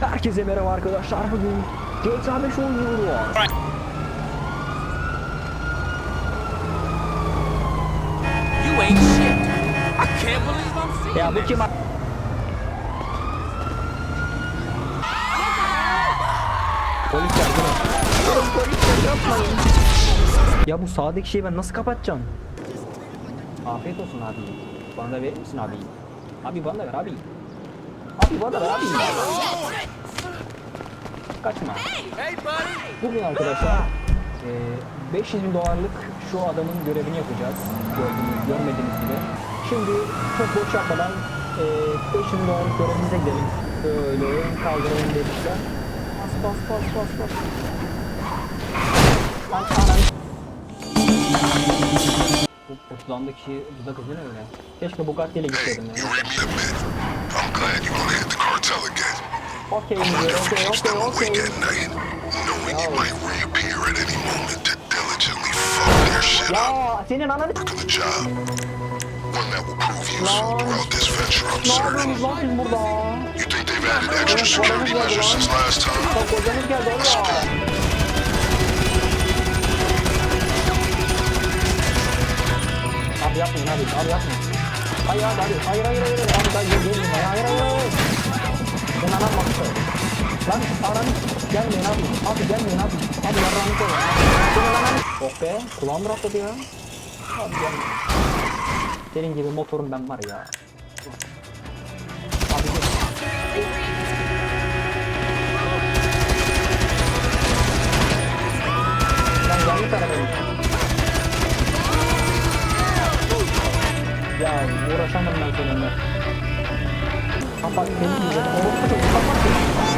Herkese merhaba arkadaşlar. Bugün GTA 5 oynuyoruz. Ya bu kim? Polis yardım polis yapmayın. Ya bu sağdaki şeyi ben nasıl kapatacağım? Afiyet olsun abi. Bana da verir misin abi? Abi bana da ver abi. Ver abi. Kaçma. Hey, buddy. Bugün arkadaşlar eee 500 bin dolarlık şu adamın görevini yapacağız. Gördüğünüz, görmediğiniz gibi. Şimdi çok boş yapmadan eee 500 bin dolarlık görevimize gidelim. Böyle kaldıralım demişler. Bas bas bas bas bas. Lan anam. Bu kişi bize kızıyor ne öyle? Keşke Bugatti ile gitseydim ya. Okey I'm diyor, okey okey okey. awake at night, knowing you might reappear at any moment to diligently fuck their shit up. Ya senin ananı Work on the job. One that will prove useful throughout this venture, I'm ne certain. yapıyorsunuz lan siz burada? You think they've added extra security measures since last time? Bak kocanız geldi oğlum. Abi yapmayın abi, abi yapmayın. Hayır abi, abi, hayır hayır hayır, abi ben gelmeyin, hayır Lan aranı gelmeyin abi, abi gelmeyin abi. Abi yarrağını koy. Senin ananı... Oh be, kulağım rahatladı ya. Abi gelmeyin. Senin gibi motorum ben var ya. Abi gel. Ben yanlış arabayım. Ya uğraşamam ben seninle. Kapat beni diyeceğim. Orospu çocuğu kapat beni.